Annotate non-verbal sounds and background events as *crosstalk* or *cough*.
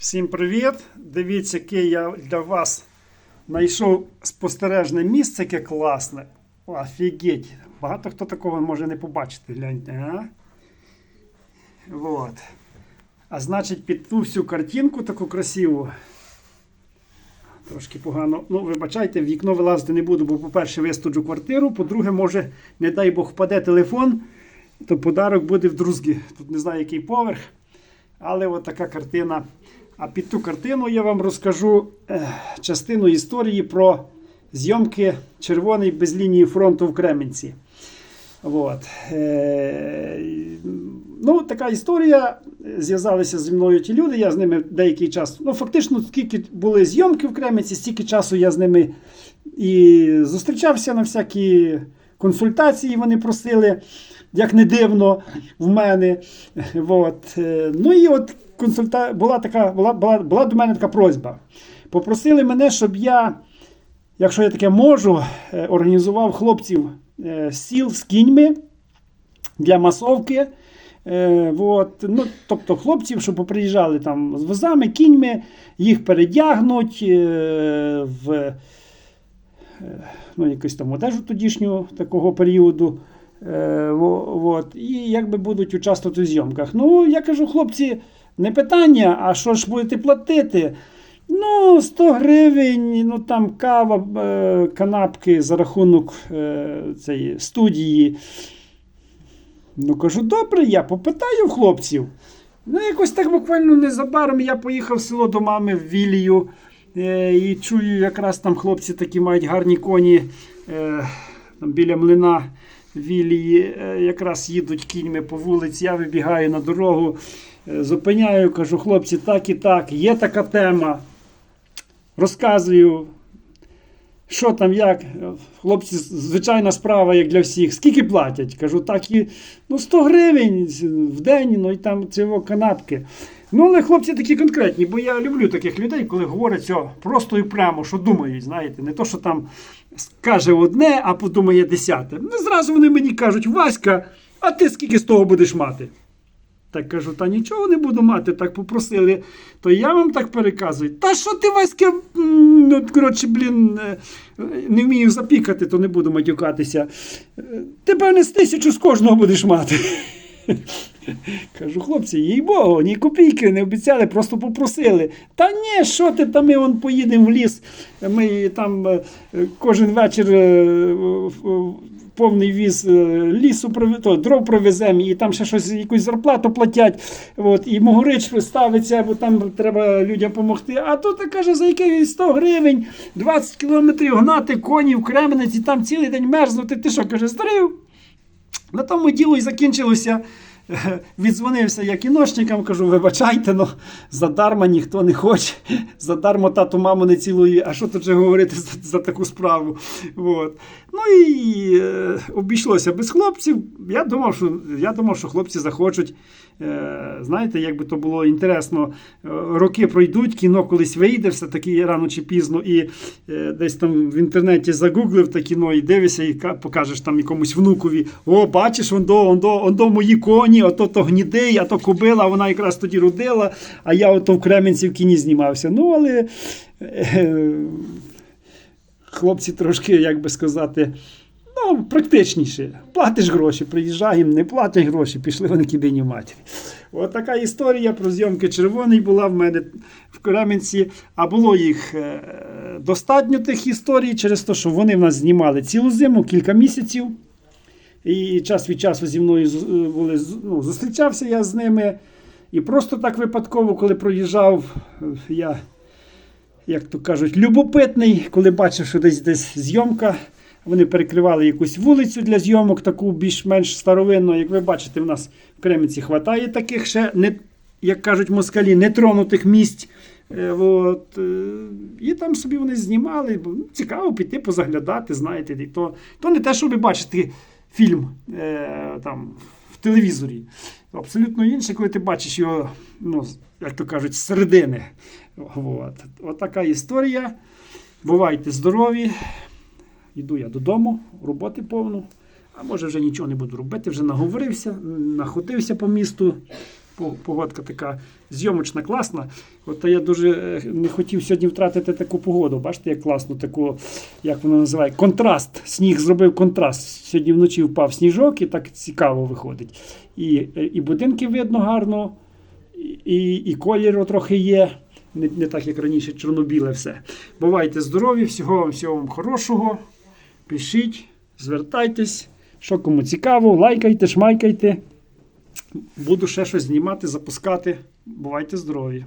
Всім привіт! Дивіться, яке я для вас знайшов спостережне місце, яке класне. Офігеть! Багато хто такого може не побачити. Гляньте, а? Вот. А значить, під ту всю картинку таку красиву. Трошки погано. Ну, вибачайте, в вікно вилазити не буду, бо, по-перше, вистуджу квартиру. По-друге, може, не дай Бог, впаде телефон, то подарок буде в друзгі. Тут не знаю, який поверх. Але от така картина. А під ту картину я вам розкажу е, частину історії про зйомки червоний без лінії фронту в Кременці. От. Е, ну, така історія. Зв'язалися зі мною ті люди, я з ними деякий час. Ну, фактично, скільки були зйомки в Кременці, стільки часу я з ними і зустрічався на всякі консультації. Вони просили, як не дивно, в мене. От. Е, Ну і от консульта... була, така, була, була, була до мене така просьба. Попросили мене, щоб я, якщо я таке можу, е, організував хлопців е, сіл з кіньми для масовки. Е, от, ну, тобто хлопців, щоб поприїжджали там з возами, кіньми, їх передягнуть в ну, якусь там одежу тодішнього такого періоду. Е, от, і якби будуть участвувати у зйомках. Ну, я кажу, хлопці, не питання, а що ж будете платити? Ну, 100 гривень, ну там кава, е, канапки за рахунок е, цієї студії. Ну, кажу, добре, я попитаю хлопців. Ну, якось так буквально незабаром я поїхав в село до мами в Вілію. Е, і чую, якраз там хлопці такі мають гарні коні там біля млина Вілії. Якраз їдуть кіньми по вулиці. Я вибігаю на дорогу, зупиняю, кажу, хлопці, так і так, є така тема. Розказую. Що там, як? Хлопці, звичайна справа, як для всіх. Скільки платять? Кажу, так і ну, 100 гривень в день, ну і там цього канапки. Ну, але хлопці такі конкретні, бо я люблю таких людей, коли говорять все просто і прямо, що думають, знаєте, не то, що там скаже одне, а подумає десяте. Ну, зразу вони мені кажуть, Васька, а ти скільки з того будеш мати? Так кажу, та нічого не буду мати, так попросили. То я вам так переказую. Та що ти, Васька, коротше, блін, е, не вмію запікати, то не буду матюкатися. Ти, певне, з тисячу з кожного будеш мати. *laughs* Кажу, хлопці, їй Богу, ні копійки не обіцяли, просто попросили. Та ні, що ти, та ми вон поїдемо в ліс. Ми там е, кожен вечір е, повний віз е, лісу то, дров привеземо, і там ще щось, якусь зарплату платять. От, і могорич ставиться, бо там треба людям допомогти. А тут каже, за яких 100 гривень, 20 кілометрів гнати коні в Кременець і там цілий день мерзнути. Ти що, каже, старив? На тому діло і закінчилося. *laughs* Віддзвонився я кіношникам, кажу, вибачайте, ну задарма ніхто не хоче, *laughs* задарма тату маму не цілує, а що тут же говорити за, за таку справу. От. Ну і е, обійшлося без хлопців. Я думав, що, я думав, що хлопці захочуть. Е, знаєте, як би то було інтересно, е, роки пройдуть, кіно колись вийде, все-таки рано чи пізно, і е, десь там в інтернеті загуглив те кіно і дивишся, і покажеш там якомусь внукові: о, бачиш, ондо, ондо, ондо мої коні, ото то гнідий, а то кобила, вона якраз тоді родила, а я ото в Кременці в кіні знімався. Ну, але е, хлопці трошки, як би сказати, Ну, практичніше. Платиш гроші, приїжджаємо, не платять гроші, пішли вони кидині в матері. От така історія про зйомки червоний була в мене в Кременці. А було їх е, достатньо тих історій через те, що вони в нас знімали цілу зиму, кілька місяців. І час від часу зі мною е, були, ну, зустрічався я з ними. І просто так випадково, коли проїжджав, е, я, як то кажуть, любопитний, коли бачив, що десь десь зйомка. Вони перекривали якусь вулицю для зйомок, таку більш-менш старовинну. Як ви бачите, в нас в Кременці хватає таких ще, не, як кажуть москалі, нетронутих місць. Е, От, і там собі вони знімали. ну, Цікаво піти позаглядати, знаєте. То, то не те, щоб бачити фільм е, там, в телевізорі. Абсолютно інше, коли ти бачиш його, ну, як то кажуть, з середини. От. От така історія. Бувайте здорові. Йду я додому, роботи повно. А може вже нічого не буду робити, вже наговорився, находився по місту. По- Погодка така зйомочна, класна. От я дуже е, не хотів сьогодні втратити таку погоду. Бачите, як класно, таку, як воно називає, контраст. Сніг зробив контраст. Сьогодні вночі впав сніжок і так цікаво виходить. І, е, і будинки видно гарно, і, і колір трохи є. Не, не так, як раніше, чорно-біле все. Бувайте здорові, всього вам, всього вам хорошого. Пишіть, звертайтесь. Що кому цікаво, лайкайте, шмайкайте. Буду ще щось знімати, запускати. Бувайте здорові!